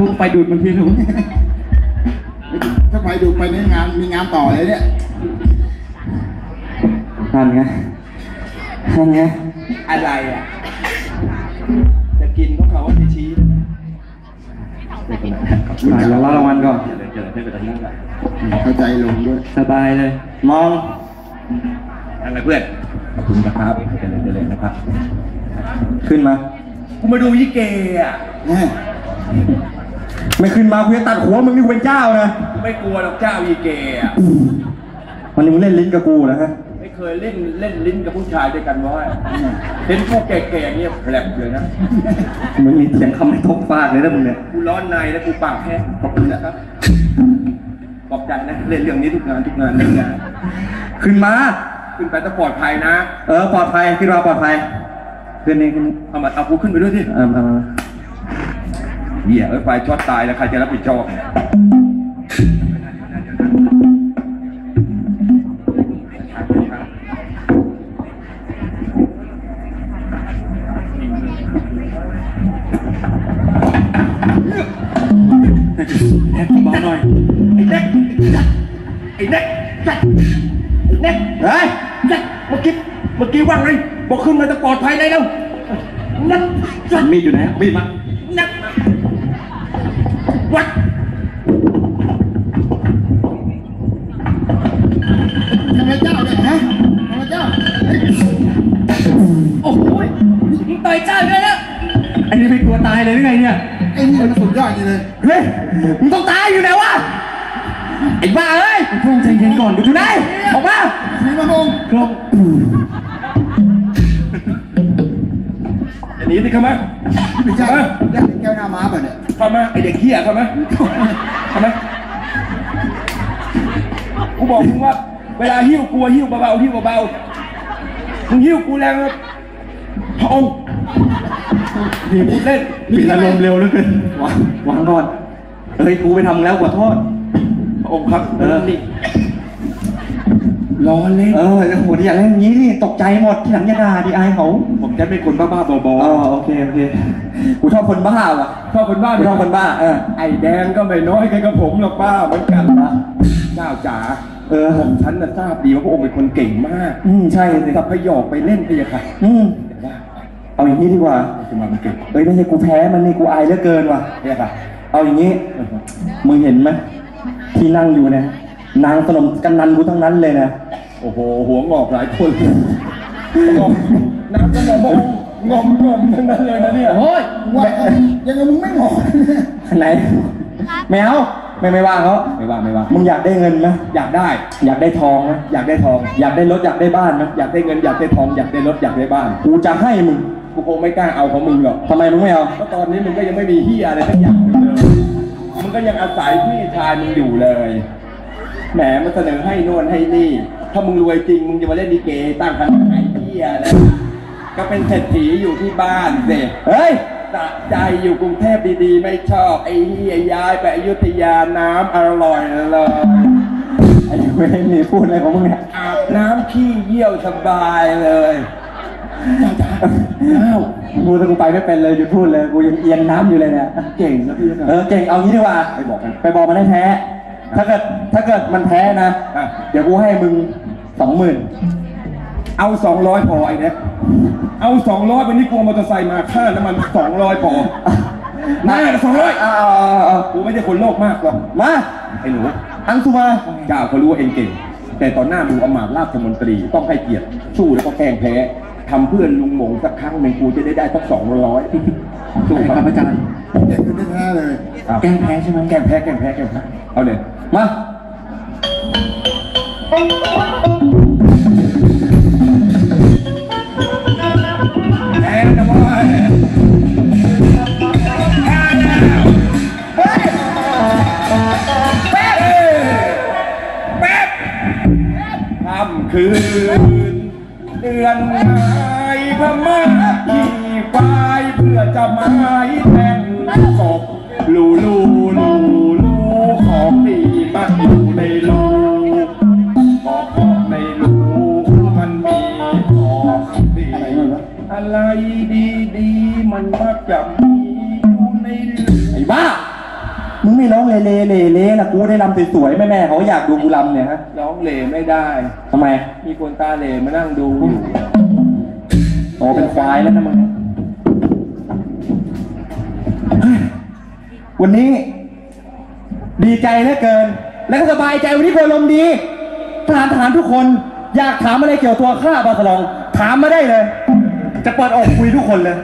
พุ่งไปดูดมันทีรู้ถ้าไปดูไปในงานมีงานต่อเลยเนี่ยนั่นไงนั่นไงอะไรอะ จะกินของเขาว่าจะชี้อะเรารับรางวัลก่อนเดี๋ยวเจอเดี๋ยวไปตรงนั้นแหละเข้าใจลงด้วย สบายเลย มองอะไรเพื่อน ขอบคุณนะครับเจริญเจริญนะครับ ขึ้นมา กูมาดูยี่เกอะแน่ ไม่ขึ้นมากูจะตัดหัวมึงนี่กูเป็นเจ้านะกูไม่กลัวหรอกเจ้ายี่เกอะวันนี้มึงเล่นลิ้นกับกูนะฮะ ไม่เคยเล่นเล่นลิ้นกับผู้ชายด้วยกันว่าเห็นกูแก่ๆเงี้ยแผลบเลยนะ มึงมีเสียงคำไม่ทบฟากเลยนะมึงเนี่ย กูร้อนในแล้วกูปากแห้งขอบคุณนะครับขอบใจนะเล่นเรื่องนี้ทุกงานทุกงานทุกงาน ขึ้นมา ขึ้นไปต้องปลอดภัยนะ เออปลอดภัยขึ้นมาปลอดภัยขึ้นนี่ขึ้นนี่เอามาเอากูขึ้นไปด้วยดิเออ เหี้ยเอ้ยไฟช็อตตายแล้วใครจะรับผิดชอบเนี่ยแท็กเบาหน่อย ไอ้เน็กไอ้เน็กไอ้เน็กเฮ้ยเน็กเมื่อกี้เมื่อกี้ว่างไงบอกขึ้นมาจะปลอดภัยได้แล้วเน็กมีดอยู่ไหนมีดมาเน็ก วัดทำไมเจ้าเนี่ยฮะทำไมเจ้าเฮ้ยโอ้โหมึงต่อยเจ้าเลยนะอันนี้ไม่กลัวตายเลยหรือไงเนี่ย ไอ้นี่มันสุดยอดจริงเลยเฮ้ย มึงต้องตายอยู่ไหนวะ ไอ้บ้าเอ้ยพงใจเย็นก่อนดูอยู่ไหนออกมาสีมะฮงกลมอันนี้สิเข้ามาไม่ใช่ได้แก้วหน้าม้าป่ะเนี่ย เข้ามาไอเด็กเหี้ยเข้ามาเข้ามากูบอกมึงว่า เวลาหิ้วกลัวหิ้วเบาๆหิ้วเบาๆมึงหิ้วกูแรงนะพระองค์ดีพูดเล่นปิดอารมณ์เร็วเหลือเกินวางวางก่อนเฮ้ยกูไปทำแล้วขอโทษพระองค์ครับเออนี่ ร้อนเล่นเออโหที่อยากเล่นอย่างนี้นี่ตกใจหมดที่หลังอย่าด่าดิอายเขาผมจะเป็นคนบ้าๆบออ๋อโอเคโอเคกูชอบคนบ้าว่ะๆชอบคนบ้ากูชอบคนบ้าเออไอ้แดงก็ไม่น้อยกันกับผมหรอกบ้าเหมือนกันนะเจ้าจ๋าเออผมฉันน่ะทราบดีว่าพระองค์เป็นคนเก่งมากอืมใช่สิสับพยอกไปเล่นไปยังไงอืมแต่ว่าเอาอย่างนี้ดีกว่าจะมามันเก่งเอ้ยไม่ใช่กูแพ้มันนี่กูอายเหลือเกินว่ะ เนี่ยค่ะเอาอย่างนี้ มึงเห็นไหมที่นั่งอยู่เนี่ย นางสนมกันนันกูทั้งนั้นเลยนะโอ้โหหัวงอกหลายคนงอมน้ำก็งอมงอมงอมทั้งนั้นเลยนะเนี่ยโอ้ยว่าเอ้ยยังไงมึงไม่งอกเนี่ยไหนไม่เอาไม่ไม่ว่าเขาไม่ว่าไม่ว่ามึงอยากได้เงินไหมอยากได้ อยากได้ทองไหมอยากได้ทอง อยากได้รถอยากได้บ้านไหมอยากได้เงินอยากได้ทองอยากได้รถอยากได้บ้านกูจะให้มึงกูคงไม่กล้าเอาของมึงหรอกทำไมมึงไม่เอาเพราะตอนนี้มึงก็ยังไม่มีเฮียอะไรสักอย่างหนึ่งเลยมึงก็ยังอาศัยพี่ชายมึงอยู่เลย แหมมันเสนอให้นวนให้นี่ ถ้ามึงรวยจริง มึงจะมาเล่นดีเกตั้งคณะไอ้เฮียอะไรก็เป็นเศรษฐีอยู่ที่บ้านสิเฮ้ยสะใจอยู่กรุงเทพดีๆ ไม่ชอบ ไอ้เฮียย้ายไปอยุธยาน้ำอร่อยเลยไอ้เว้ยนี่พูดอะไรของมึงเนี่ยอาบน้ำขี้เยี่ยวสบายเลยจ้าจ้าอ้าวกูถ้ากูไปไม่เป็นเลยหยุดพูดเลย กูยังเอียงน้ำอยู่เลยเนี่ย เก่งนะพี่นะเออเก่งเอางี้ดีกว่า ไปบอกกันไปบอกมันให้แพ้ ถ้าเกิดถ้าเกิดมันแพ้นะ อะ เดี๋ยวกูให้มึงสองหมื่นเอาสองร้อยพอไอ้เนี่ยเอาสองร้อยวันนี้กลัวมอเตอร์ไซค์มาค่าน้ำมันสองร้อยพอมาสองร้อยเอาเอาเอาเอากูไม่ใช่คนโลภมากหรอกมาไอ้หนูอังสุมาเจ้าเขารู้ว่าเองเก่ง แต่ตอนหน้าดูอำมาตย์ราชมนตรีต้องให้เกียรติสู้แล้วก็แกล้งแพ้ทำเพื่อนลุงหมงสักครั้งหนึ่งกูจะได้ได้สักสองร้อยสู้ครับอาจารย์เด็กคนแท้ๆเลย แกล้งแพ้ใช่ไหมแกล้งแพ้แกล้งแพ้แกล้งแพ้เอาเลย ม ไม่ร้องเลเลเลเลนะกูได้รำสวยๆแม่แม่ๆเขาอยากดูกูรำเนี่ยฮะร้องเหลไม่ได้ ทำไมมีคนตาเหลมานั่งดูอยู่อ๋อเป็นควายแล้วนะมึงเฮ้ยวันนี้ ดีใจเหลือเกิน และก็สบายใจวันนี้กูอารมณ์ดีทหารทหารทุกคน อยากถามอะไรเกี่ยวกับตัวข้าบาสลอง ถามมาได้เลย จะเปิดอกคุยทุกคนเลย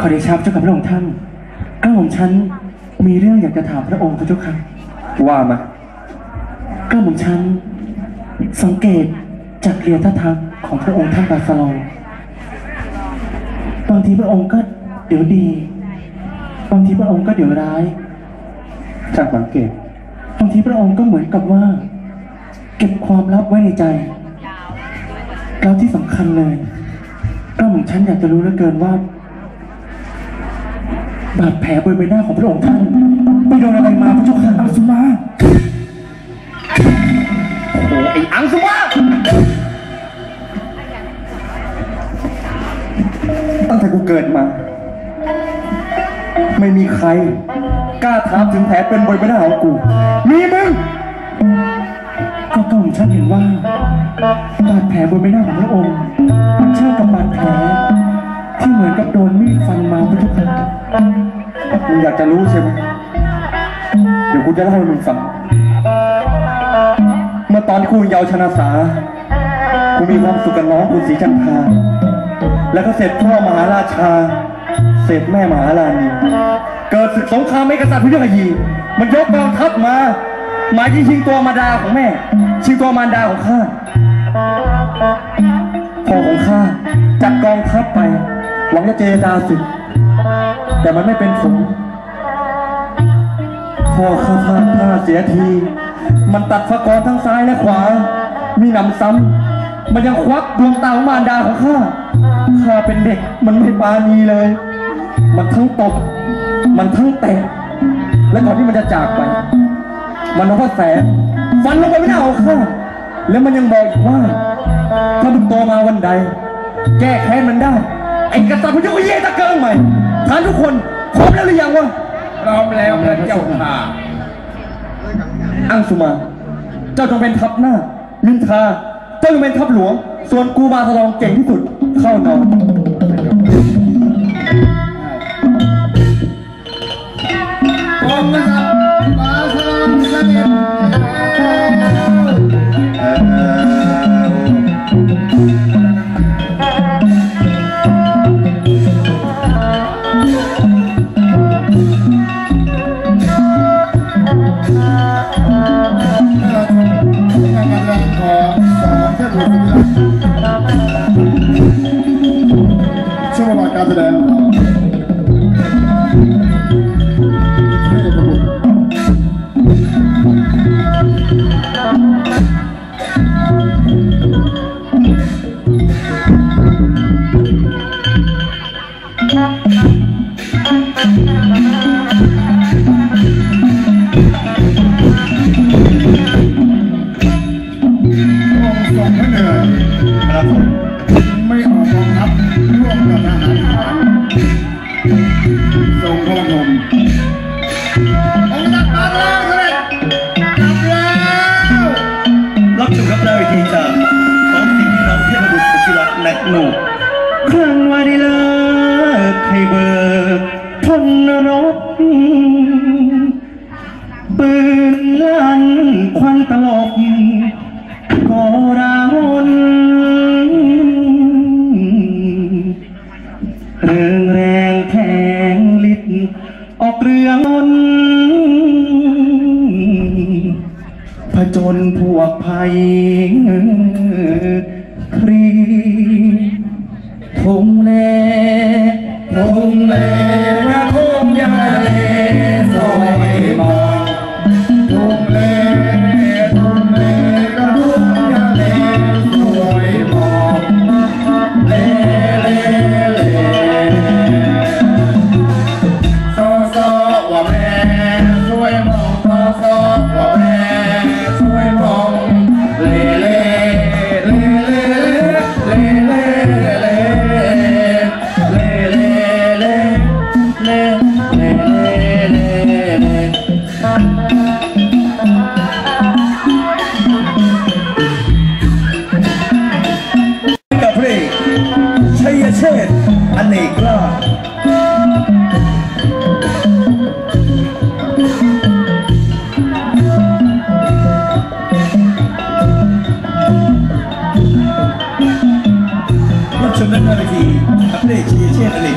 ขอเดชะพระเจ้าค่ะพระองค์ท่านก้าหม่อมฉัน มีเรื่องอยากจะถามพระองค์พระเจ้าค่ะว่ามาก้าหม่อมฉันสังเกตจากเรียท่าทางของพระองค์ท่านบาสลองบางทีพระองค์ก็เดี๋ยวดี บางทีพระองค์ก็เดี๋ยวร้าย จากสังเกตบางทีพระองค์ก็เหมือนกับว่า เก็บความลับไว้ในใจแล้วที่สำคัญเลยก้าหม่อมฉันอยากจะรู้เหลือเกินว่า บาดแผลบนใบหน้าของพระองค์ท่านไปโดนอะไรมาพระเจ้าค่ะอังสุมาโอ้โหไอ้อังสุมาตั้งแต่กูเกิดมา ไม่มีใคร กล้าถามถึงแผลเป็นบนใบหน้าของกู มีมึงก็กล่อมฉันเห็นว่าบาดแผลบนใบหน้าของพระองค์มันช่ากับบาดแผลที่เหมือนกับโดนมีดฟันมาพระเจ้าค่ะ มึงอยากจะรู้ใช่ไหมเดี๋ยวกูจะเล่าให้มึงฟัง เมื่อตอนที่กูเยาวชนะสา กูมีความสุขกับน้องกูสีจันทราแล้วก็เสร็จพ่อมหาราชา เสร็จแม่มหาราณี เกิดศึกสงครามไม่กษัตริย์พิฆยีมันยกกองทัพมา หมายยิงชิงตัวมาดาของแม่ ชิงตัวมารดาของข้าพ่อของข้าจัดกองทัพไป หวังจะเจรจาศึก แต่มันไม่เป็นผลพ่อข้าพลาดท่าเสียที มันตัดฟกรทั้งซ้ายและขวา มีหนำซ้ำ มันยังควักดวงตาของมารดาของข้า ข้าเป็นเด็กมันไม่ปาณีเลย มันทั้งตบ มันทั้งเตะ และก่อนที่มันจะจากไป มันเอาผ้าแสนฟันลงไปไม่หน้าของข้า แล้วมันยังบอกอีกว่า ถ้ามึงโตมาวันใด แก้แค้นมันได้ ไอ้กษัตริย์พระเจ้าเย่ตะเกิงใหม่ ทานทุกคนพร้อมแล้วหรือยังวะพร้อมแล้วพระเจ้าค่ะอังสุมา เจ้าจงเป็นทัพหน้ามินทาเจ้าจงเป็นทัพหลวง ส่วนกูบาสลองเก่งที่สุดเข้านอน ภัย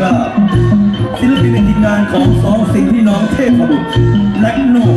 ก็ศิลปินในทีมงานของสองสิ่งที่น้องเทพบุตรและนุ่